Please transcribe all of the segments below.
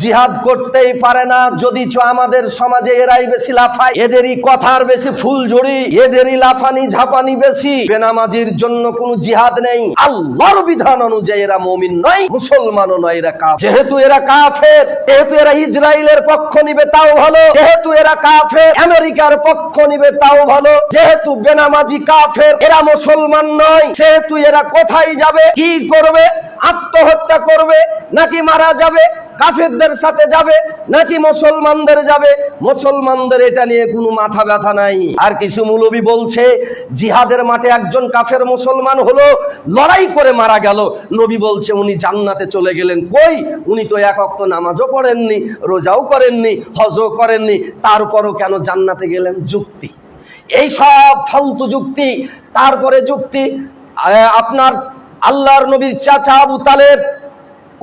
জিহাদ করতেই পারে না। যদি আমাদের সমাজে এরাই বেশি লাফায়, এদেরই কথার বেশি ফুল জড়ি এদেরই লাফানি ঝাপানি বেশি। বেনামাজির জন্য কোনো জিহাদ নেই। আল্লাহর বিধান অনুযায়ী এরা মমিন নয়, মুসলমানও নয়, এরা কাফের। যেহেতু এরা কাফের, যেহেতু এরা ইসরায়েলের পক্ষ নিবে, তাও ভালো। যেহেতু এরা কাফের, আমেরিকার পক্ষ নিবে, তাও ভালো। যেহেতু বেনামাজি কাফের, এরা মুসলমান নয়, সেহেতু এরা কোথায় যাবে, কি করবে, আত্মহত্যা করবে, নাকি মারা যাবে কাফেরদের সাথে যাবে নাকি মুসলমানদের যাবে? মুসলমানদের এটা নিয়ে কোনো মাথা ব্যথা নাই। আর কিছু মৌলবি বলছে, জিহাদের মাঠে একজন কাফের মুসলমান হলো, লড়াই করে মারা গেল। নবী বলছে, উনি জান্নাতে চলে গেলেন কই? উনি তো এক অক্ত নামাজও পড়েননি, রোজাও করেননি, হজও করেননি, তারপরও কেন জান্নাতে গেলেন? যুক্তি। এই সব ফালতু যুক্তি, তারপরে যুক্তি আপনার আল্লাহর নবীর চাচা আবু তালেব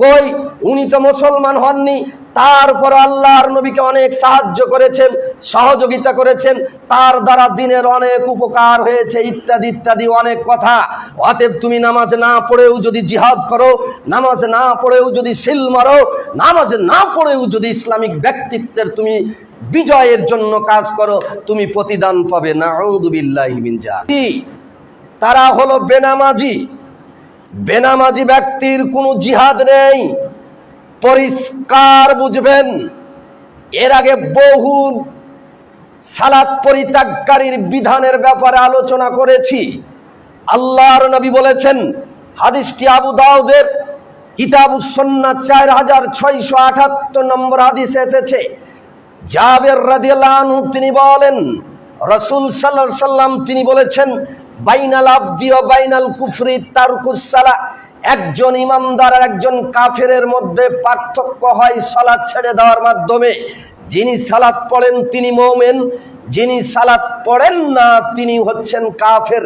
কই? উনি তো মুসলমান হননি। তারপর আল্লাহর নবীকে অনেক সাহায্য করেছেন, সহযোগিতা করেছেন। তার দ্বারা দিনের অনেক উপকার হয়েছে, ইত্যাদি ইত্যাদি অনেক কথা। অতএব তুমি নামাজ না পড়েও যদি জিহাদ করো, নামাজ না পড়েও যদি সিল মারো, নামাজ না পড়েও যদি ইসলামিক ব্যক্তিত্বের তুমি বিজয়ের জন্য কাজ করো, তুমি প্রতিদান পাবে। না তারা হলো বেনামাজি। বেনামাজি ব্যক্তির কোনো জিহাদ নেই। পরিষ্কার বুঝবেন, এর আগে বহু সালাত পরিত্যাগকারীর বিধানের ব্যাপারে আলোচনা করেছি। আল্লাহর নবী বলেছেন, হাদিসটি আবু দাউদের কিতাবু সন্না চার হাজার ছয়শো আঠাত্তর নম্বর হাদিস এসেছে। জাবের রাদিয়াল্লাহু তিনি বলেন, রসুল সাল্লাল্লাহু সাল্লাম তিনি বলেছেন বাইনাল আব্দি ও বাইনাল কুফরি তারকুস সালা। একজন ইমানদার আর একজন কাফেরের মধ্যে পার্থক্য হয় সালাদ ছেড়ে দেওয়ার মাধ্যমে। যিনি সালাদ পড়েন তিনি মৌমেন, যিনি সালাত পড়েন না তিনি হচ্ছেন কাফের।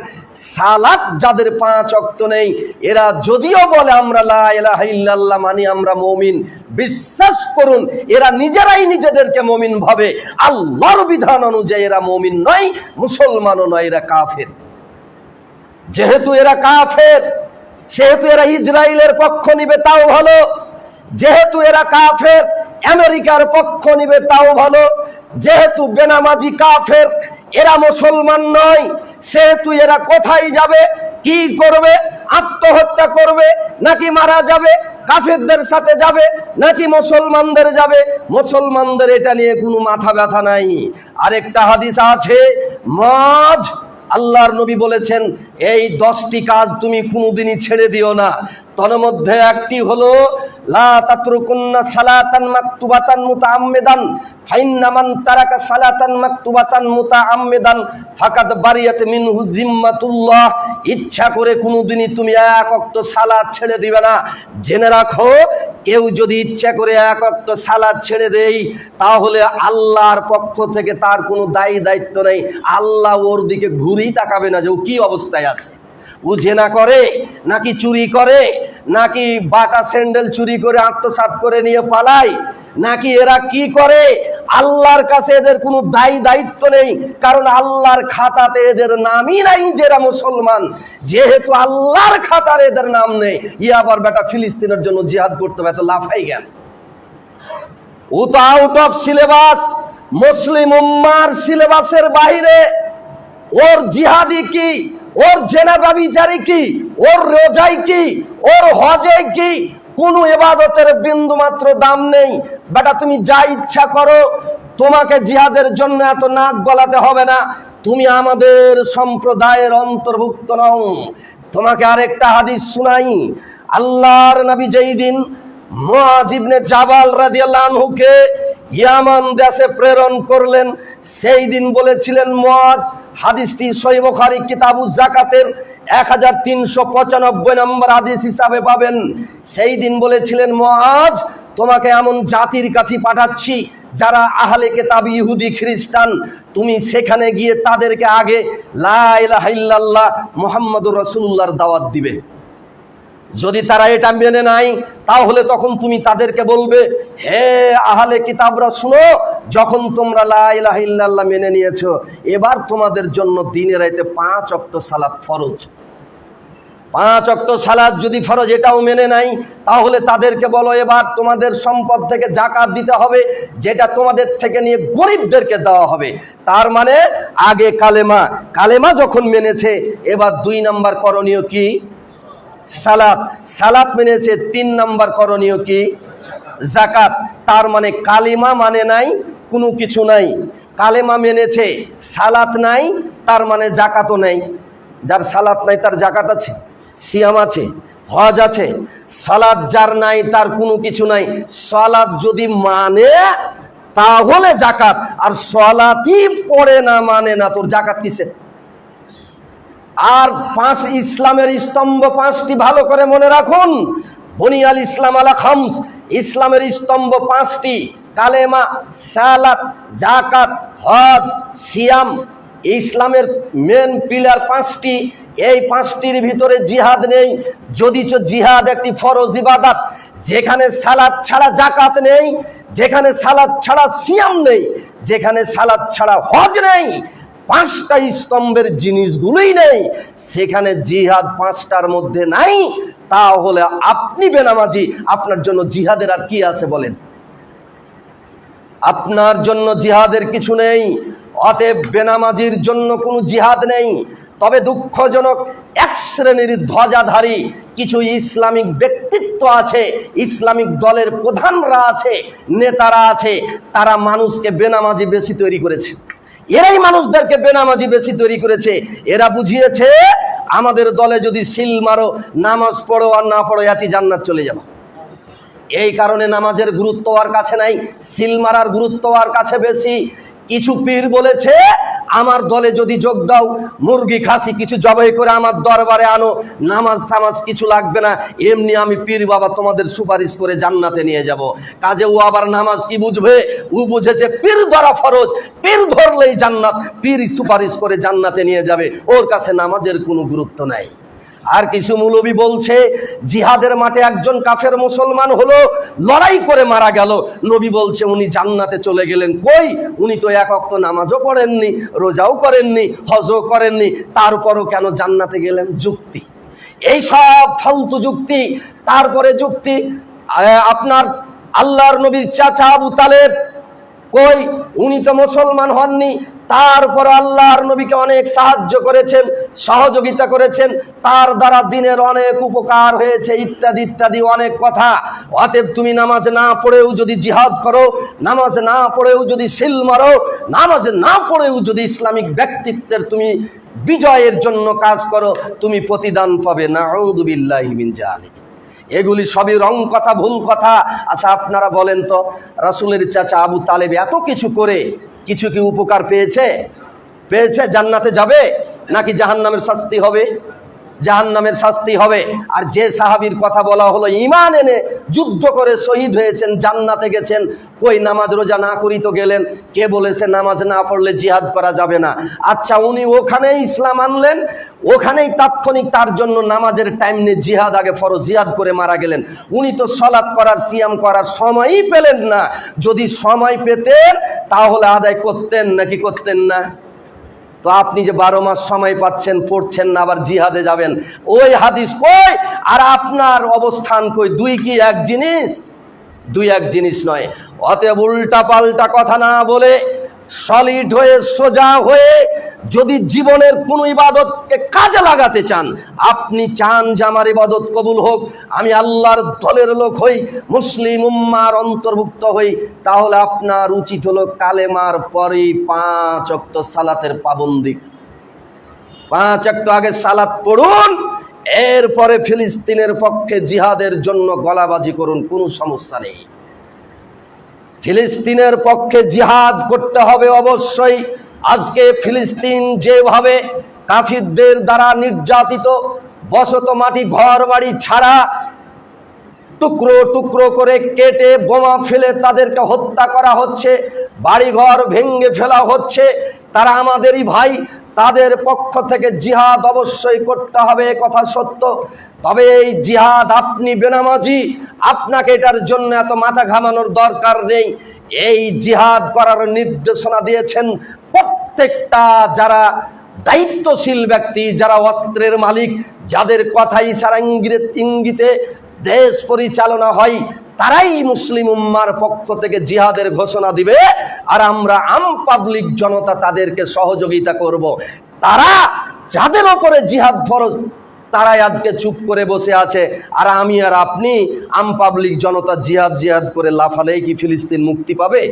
সালাত যাদের পাঁচ অক্ত নেই, এরা যদিও বলে আমরা লা ইলাহা ইল্লাল্লাহ মানি আমরা মমিন, বিশ্বাস করুন, এরা নিজেরাই নিজেদেরকে মমিন ভাবে। আল্লাহর বিধান অনুযায়ী এরা মমিন নয়, মুসলমানও নয়, এরা কাফের। যেহেতু এরা কাফের, সেহেতু এরা ইসরায়েলের পক্ষ নিবে, তাও ভালো। যেহেতু এরা কাফের, আমেরিকার পক্ষ নিবে, তাও ভালো। যেহেতু বেনামাজি কাফের, এরা মুসলমান নয়, সেহেতু এরা কোথায় যাবে, কি করবে, আত্মহত্যা করবে, নাকি মারা যাবে, কাফেরদের সাথে যাবে, নাকি মুসলমানদের যাবে? মুসলমানদের এটা নিয়ে কোনো মাথা ব্যথা নাই। আরেকটা হাদিস আছে, মাঝ আল্লাহর নবী বলেছেন এই দশটি কাজ তুমি কোনোদিনই ছেড়ে দিও না। তন্মধ্যে একটি হলো লা সালাতান সালাতান বারিয়াত জিম্মাতুল্লাহ ইচ্ছা করে কোনোদিনই তুমি এক ওয়াক্ত ছেড়ে দিবে না। জেনে রাখো, কেউ যদি ইচ্ছা করে এক ওয়াক্ত ছেড়ে দেই, তাহলে আল্লাহর পক্ষ থেকে তার কোনো দায়ী দায়িত্ব নেই। আল্লাহ ওর দিকে ঘুরেই তাকাবে না যে ও কি অবস্থায় আছে। ও জেনা করে নাকি চুরি করে নাকি বাটা স্যান্ডেল চুরি করে আত্মসাৎ করে নিয়ে পালায় নাকি এরা কি করে? আল্লাহর কাছে এদের কোনো দায়ী দায়িত্ব নেই, কারণ আল্লাহর খাতাতে এদের নামই নাই যেরা মুসলমান। যেহেতু আল্লাহর খাতার এদের নাম নেই ই আবার বেটা ফিলিস্তিনের জন্য জিহাদ করতে হবে লাফাই গেল ও তো আউট অফ সিলেবাস মুসলিম উম্মার সিলেবাসের বাইরে। ওর জিহাদি কি? ওর জেনা ব্যবিচারী কি? ওর রোজাই কি? ওর হজে কি? কোনো এবাদতের বিন্দু মাত্র দাম নেই। বেটা, তুমি যা ইচ্ছা করো, তোমাকে জিহাদের জন্য এত নাক গলাতে হবে না। তুমি আমাদের সম্প্রদায়ের অন্তর্ভুক্ত নও। তোমাকে আরেকটা হাদিস শুনাই। আল্লাহর নবী যেই দিন মুআজ ইবনে জাবাল রাদিয়াল্লাহু আনহুকে ইয়ামান দেশে প্রেরণ করলেন, সেই দিন বলেছিলেন, মুআজ হাদিসটি সৈবখারি বুখারী, কিতাবু জাকাতের এক হাজার তিনশো পঁচানব্বই নম্বর হাদিস হিসাবে পাবেন। সেই দিন বলেছিলেন, মহাজ, তোমাকে এমন জাতির কাছে পাঠাচ্ছি যারা আহলে কেতাব ইহুদি খ্রিস্টান। তুমি সেখানে গিয়ে তাদেরকে আগে লাহ মোহাম্মদুর রসুল্লাহর দাওয়াত দিবে। যদি তারা এটা মেনে নাই, তাহলে তখন তুমি তাদেরকে বলবে, হে আহলে কিতাবরা, শুনো, যখন তোমরা লা ইলাহা ইল্লাল্লাহ মেনে নিয়েছো, এবার তোমাদের জন্য দিনের রাইতে পাঁচ অক্ত সালাত ফরজ। পাঁচ অক্ত সালাদ যদি ফরজ, এটাও মেনে নাই, তাহলে তাদেরকে বলো, এবার তোমাদের সম্পদ থেকে জাকাত দিতে হবে, যেটা তোমাদের থেকে নিয়ে গরিবদেরকে দেওয়া হবে। তার মানে আগে কালেমা কালেমা যখন মেনেছে, এবার দুই নাম্বার করণীয় কি? সালাত। সালাত মেনেছে তিন নাম্বার করণীয় কি? জাকাত তার মানে কালিমা মানে নাই, কোনো কিছু নাই। কালেমা মেনেছে সালাত নাই, তার মানে জাকাতও নেই। যার সালাত নাই, তার জাকাত আছে, সিয়াম আছে, হজ আছে। সালাদ যার নাই, তার কোনো কিছু নাই। সালাদ যদি মানে তাহলে জাকাত আর সলাতই পড়ে না মানে না। তোর জাকাত কিসের? আর পাঁচ ইসলামের স্তম্ভ পাঁচটি ভালো করে মনে রাখুন। বনিয়াল ইসলাম আলা খামস, ইসলামের স্তম্ভ পাঁচটি, কালেমা, সালাত জাকাত হজ, সিয়াম, ইসলামের মেন পিলার পাঁচটি। এই পাঁচটির ভিতরে জিহাদ নেই যদিচ জিহাদ একটি ফরজ ইবাদাত, যেখানে সালাদ ছাড়া জাকাত নেই, যেখানে সালাদ ছাড়া সিয়াম নেই, যেখানে সালাদ ছাড়া হজ নেই পাঁচটা স্তম্ভের জিনিসগুলোই নেই। সেখানে জিহাদ পাঁচটার মধ্যে নাই। তাহলে আপনি বেনামাজি, আপনার জন্য জিহাদের আর কি আছে বলেন? আপনার জন্য জিহাদের কিছু নেই। অতএব বেনামাজির জন্য কোনো জিহাদ নেই। তবে দুঃখজনক, এক শ্রেণির ধ্বজাধারী কিছু ইসলামিক ব্যক্তিত্ব আছে, ইসলামিক দলের প্রধানরা আছে, নেতারা আছে, তারা মানুষকে বেনামাজি বেশি তৈরি করেছে। এরাই মানুষদেরকে বেনামাজি বেশি তৈরি করেছে। এরা বুঝিয়েছে, আমাদের দলে যদি সিল মারো, নামাজ পড়ো আর না পড়ো, এতি জান্নাত চলে যাব। এই কারণে নামাজের গুরুত্ব আর কাছে নাই, সিল মারার গুরুত্ব আর কাছে বেশি। কিছু পীর বলেছে, আমার দলে যদি যোগ দাও, মুরগি, খাসি, কিছু জবাই করে আমার দরবারে আনো, নামাজ টামাজ কিছু লাগবে না, এমনি আমি পীর বাবা তোমাদের সুপারিশ করে জান্নাতে নিয়ে যাব। কাজে ও আবার নামাজ কি বুঝবে? ও বুঝেছে পীর ধরা ফরজ, পীর ধরলেই জান্নাত পীর সুপারিশ করে জান্নাতে নিয়ে যাবে। ওর কাছে নামাজের কোনো গুরুত্ব নাই। আর কিছু মৌলবি বলছে, জিহাদের মাঠে একজন কাফের মুসলমান হলো, লড়াই করে মারা গেল। নবী বলছে, উনি জান্নাতে চলে গেলেন কই? উনি তো এক অক্ত নামাজও পড়েননি, রোজাও করেননি, হজও করেননি, তারপরও কেন জান্নাতে গেলেন? যুক্তি। এই সব ফালতু যুক্তি, তারপরে যুক্তি আপনার আল্লাহর নবীর চাচা আবু তালেব কই? উনি তো মুসলমান হননি। তারপর আল্লাহর নবীকে অনেক সাহায্য করেছেন, সহযোগিতা করেছেন। তার দ্বারা দিনের অনেক উপকার হয়েছে, ইত্যাদি ইত্যাদি অনেক কথা। অতএব তুমি নামাজ না পড়েও যদি জিহাদ করো, নামাজ না পড়েও যদি সিল মারো, নামাজ না পড়েও যদি ইসলামিক ব্যক্তিত্বের তুমি বিজয়ের জন্য কাজ করো, তুমি প্রতিদান পাবে। না মিন জালিক এগুলি সবই রং কথা, ভুল কথা। আচ্ছা আপনারা বলেন তো, রাসুলের চাচা আবু তালেব এত কিছু করে, কিছু কি উপকার পেয়েছে? পেয়েছে জান্নাতে যাবে নাকি জাহান্নামের শাস্তি হবে? জাহান্নামের শাস্তি হবে। আর যে সাহাবীর কথা বলা হলো ইমান এনে যুদ্ধ করে শহীদ হয়েছেন, জান্নাতে গেছেন, কই নামাজ রোজা না করি তো গেলেন? কে বলেছে নামাজ না পড়লে জিহাদ করা যাবে না? আচ্ছা উনি ওখানেই ইসলাম আনলেন, ওখানেই তাৎক্ষণিক তার জন্য নামাজের টাইম নিয়ে জিহাদ আগে ফরজ, জিহাদ করে মারা গেলেন। উনি তো সলাৎ করার, সিয়াম করার সময়ই পেলেন না। যদি সময় পেতেন, তাহলে আদায় করতেন নাকি করতেন না? তো আপনি যে বারো মাস সময় পাচ্ছেন, পড়ছেন না, আবার জিহাদে যাবেন, ওই হাদিস কই? আর আপনার অবস্থান কই? দুই কি এক জিনিস? দুই এক জিনিস নয়। অতএব উল্টা পাল্টা কথা না বলে সলিড হয়ে, সোজা হয়ে যদি জীবনের কোনো ইবাদতকে কাজে লাগাতে চান, আপনি চান যে আমার ইবাদত কবুল হোক, আমি আল্লাহর দলের লোক হই, মুসলিম উম্মার অন্তর্ভুক্ত হই, তাহলে আপনার উচিত হলো কালেমার পরেই পাঁচ অক্ত সালাতের পাবন্দি। পাঁচ অক্ত আগে সালাত পড়ুন, এরপরে ফিলিস্তিনের পক্ষে জিহাদের জন্য গলাবাজি করুন, কোনো সমস্যা নেই। ফিলিস্তিনের পক্ষে জিহাদ করতে হবে অবশ্যই। আজকে ফিলিস্তিন যেভাবে কাফিরদের দ্বারা নির্যাতিত, বসত মাটি ঘর বাড়ি ছাড়া টুকরো টুকরো করে কেটে বোমা ফেলে তাদেরকে হত্যা করা হচ্ছে, বাড়িঘর ভেঙ্গে ফেলা হচ্ছে, তারা আমাদেরই ভাই তাদের পক্ষ থেকে জিহাদ অবশ্যই করতে হবে কথা সত্য। তবে এই জিহাদ আপনি বেনামাজি, আপনাকে এটার জন্য এত মাথা ঘামানোর দরকার নেই। এই জিহাদ করার নির্দেশনা দিয়েছেন প্রত্যেকটা যারা দায়িত্বশীল ব্যক্তি, যারা অস্ত্রের মালিক, যাদের কথাই সারা ইঙ্গিতে দেশ পরিচালনা হয়, তারাই মুসলিম উম্মার পক্ষ থেকে জিহাদের ঘোষণা দিবে, আর আমরা আম পাবলিক জনতা তাদেরকে সহযোগিতা করব। তারা যাদের ওপরে জিহাদ ফরজ, তারাই আজকে চুপ করে বসে আছে আর আমি আর আপনি, আম পাবলিক জনতা জিহাদ জিহাদ করে লাফালেই কি ফিলিস্তিন মুক্তি পাবে